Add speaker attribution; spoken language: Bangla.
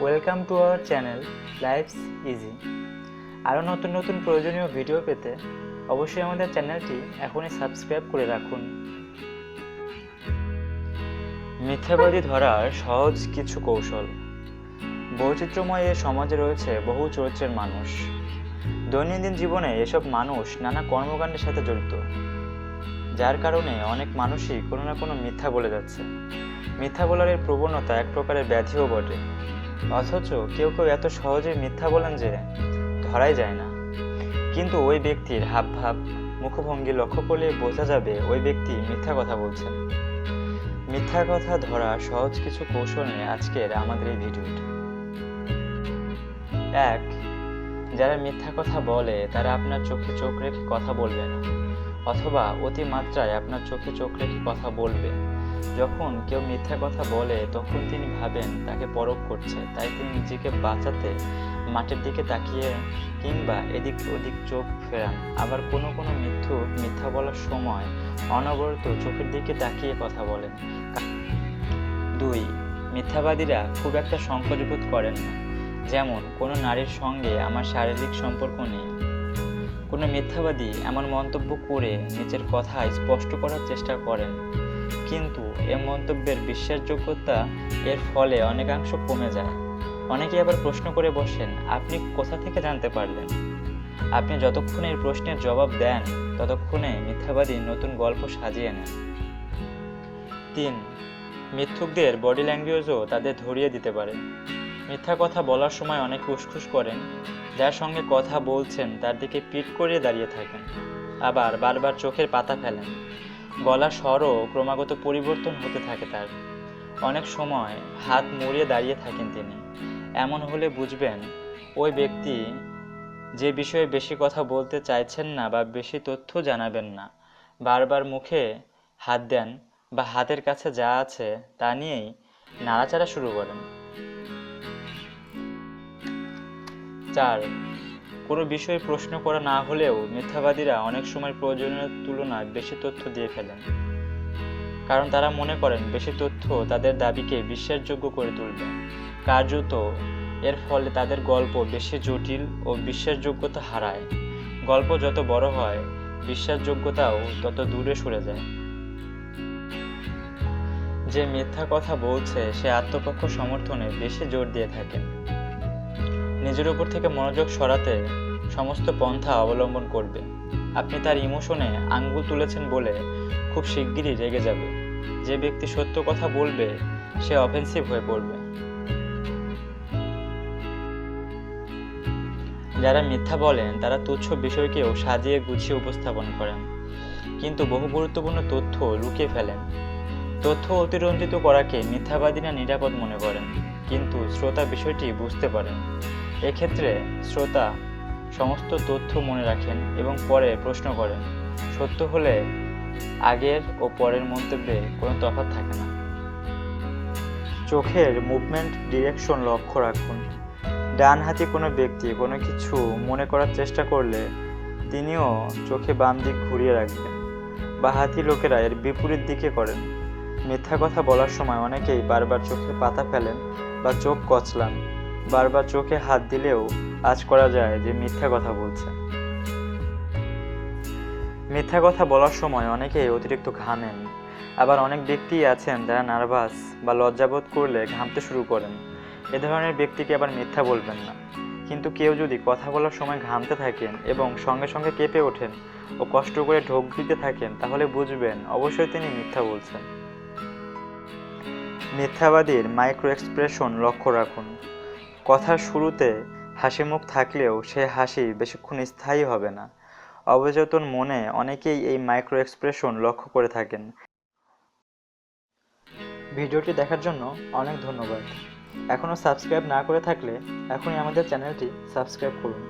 Speaker 1: Welcome to our channel Life's Easy আরও নতুন নতুন প্রয়োজনীয় ভিডিও পেতে অবশ্যই আমাদের চ্যানেলটি এখনই সাবস্ক্রাইব করে রাখুন। মিথ্যাবাদী ধরার সহজ কিছু কৌশল। বৈচিত্র্যময় এ সমাজে রয়েছে বহু চরিত্রের মানুষ। দৈনন্দিন জীবনে এসব মানুষ নানা কর্মকাণ্ডের সাথে জড়িত। যার কারণে অনেক মানুষই কোনো না কোনো মিথ্যা বলে যাচ্ছে। মিথ্যা বলার প্রবণতা এক প্রকারের ব্যাধিও বটে। অথচ কেউ কেউ এত সহজে মিথ্যা বলেন যে ধরাই যায় না। কিন্তু ওই ব্যক্তির হাবভাব, মুখভঙ্গি লক্ষ্য করলে বোঝা যাবে ওই ব্যক্তি মিথ্যা কথা বলছেন। মিথ্যা কথা ধরা সহজ কিছু কৌশল নিয়ে আজকের আমাদের এই ভিডিওটি এক, যারা মিথ্যা কথা বলে, তারা আপনার চোখে চোখ রেখে কথা বলবে না, অথবা অতিমাত্রায় আপনার চোখে চোখ রেখে কথা বলবে। যখন কেউ মিথ্যা কথা বলে, তখন তিনি ভাবেন তাকে পরখ করছে। তাই তিনি নিজেকে বাঁচাতে মাঠের দিকে তাকিয়ে কিংবা এদিক ওদিক চোখ ফেরান। আবার কোনো কোনো মিথ্যু মিথ্যা বলার সময় অনবরত চোখের দিকে তাকিয়ে কথা বলেন। দুই, মিথ্যাবাদীরা খুব একটা সংকোচবোধ করেন না। যেমন, কোনো নারীর সঙ্গে আমার শারীরিক সম্পর্ক নেই। কোনো মিথ্যাবাদী এমন মন্তব্য করে নিজের কথা স্পষ্ট করার চেষ্টা করেন। কিন্তু এ মন্তব্যের বিশ্বাসযোগ্যতা এর ফলে অনেকাংশ কমে যায়। অনেকে আবার প্রশ্ন করে বসেন, আপনি কোথা থেকে জানতে পারলেন? আপনি যতক্ষণে এর প্রশ্নের জবাব দেন, ততক্ষণে মিথ্যাবাদী নতুন গল্প সাজিয়ে নেন। তিন, মিথ্যুকদের বডি ল্যাঙ্গুয়েজও তাদের ধরিয়ে দিতে পারে। মিথ্যা কথা বলার সময় অনেকে উসখুস করেন, যার সঙ্গে কথা বলছেন তার দিকে পিট করিয়ে দাঁড়িয়ে থাকেন, আবার বারবার চোখের পাতা ফেলেন। গলার স্বরও ক্রমাগত পরিবর্তন হতে থাকে তার। অনেক সময় হাত মুড়িয়ে দাঁড়িয়ে থাকেন তিনি। এমন হলে বুঝবেন, ওই ব্যক্তি যে বিষয়ে বেশি কথা বলতে চাইছেন না বা বেশি তথ্য জানাবেন না, বারবার মুখে হাত দেন বা হাতের কাছে যা আছে তা নিয়েই নাড়াচাড়া শুরু করেন। চার কোনো বিষয়ে প্রশ্ন করা না হলেও মিথ্যাবাদীরা অনেক সময় প্রয়োজনীয় তুলনায় বেশি তথ্য দিয়ে ফেলেন। কারণ তারা মনে করেন বেশি তথ্য তাদের দাবিকে বিশ্বাসযোগ্য করে তুলবে। কার্যত এর ফলে তাদের গল্প বেশি জটিল ও বিশ্বাসযোগ্যতা হারায়। গল্প যত বড় হয়, বিশ্বাসযোগ্যতাও তত দূরে সরে যায়। যে মিথ্যা কথা বলছে, সে আত্মপক্ষ সমর্থনে বেশি জোর দিয়ে থাকেন। নিজের উপর থেকে মনোযোগ সরাতে সমস্ত পন্থা অবলম্বন করবে। আপনি তার ইমোশনে আঙ্গুল তুলেছেন বলে খুব শিগগিরই রেগে যাবে। যে ব্যক্তি সত্য কথা বলবে, সে অফেন্সিভ হয়ে পড়বে। যারা মিথ্যা বলেন, তারা তুচ্ছ বিষয়কেও সাজিয়ে গুছিয়ে উপস্থাপন করেন। কিন্তু বহু গুরুত্বপূর্ণ তথ্য লুকিয়ে ফেলেন। তথ্য অতিরঞ্জিত করাকে মিথ্যাবাদীরা নিরাপদ মনে করেন, কিন্তু শ্রোতা বিষয়টি বুঝতে পারেন। এক্ষেত্রে শ্রোতা সমস্ত তথ্য মনে রাখেন এবং পরে প্রশ্ন করেন। সত্য হলে আগের ও পরের মন্তব্যে কোনো তফাৎ থাকে না। চোখের মুভমেন্ট ডিরেকশন লক্ষ্য রাখুন। ডান হাতি কোনো ব্যক্তি কোনো কিছু মনে করার চেষ্টা করলে তিনিও চোখে বাম দিক ঘুরিয়ে রাখবেন বা হাতি লোকেরা এর বিপরীত দিকে করেন। মিথ্যা কথা বলার সময় অনেকেই বারবার চোখের পাতা ফেলেন বা চোখ কচলান। বারবার চোখে হাত দিলেও আজ করা যায় যে মিথ্যা কথা বলছে। মিথ্যা কথা বলার সময় অনেকেই অতিরিক্ত ঘামেন। আবার অনেক ব্যক্তিই আছেন যারা নার্ভাস বা লজ্জাবোধ করলে ঘামতে শুরু করেন। এ ধরনের ব্যক্তিকে আবার মিথ্যা বলবেন না। কিন্তু কেউ যদি কথা বলার সময় ঘামতে থাকেন এবং সঙ্গে সঙ্গে কেঁপে ওঠেন ও কষ্ট করে ঢোক দিতে থাকেন, তাহলে বুঝবেন অবশ্যই তিনি মিথ্যা বলছেন। মিথ্যাবাদীর মাইক্রো এক্সপ্রেশন লক্ষ্য রাখুন। কথার শুরুতে হাসি মুখ থাকলেও সে হাসি বেশিক্ষণ স্থায়ী হবে না। অবচেতন মনে অনেকেই এই মাইক্রো এক্সপ্রেশন লক্ষ্য করে থাকেন। ভিডিওটি দেখার জন্য অনেক ধন্যবাদ। এখনও সাবস্ক্রাইব না করে থাকলে এখনই আমাদের চ্যানেলটি সাবস্ক্রাইব করুন।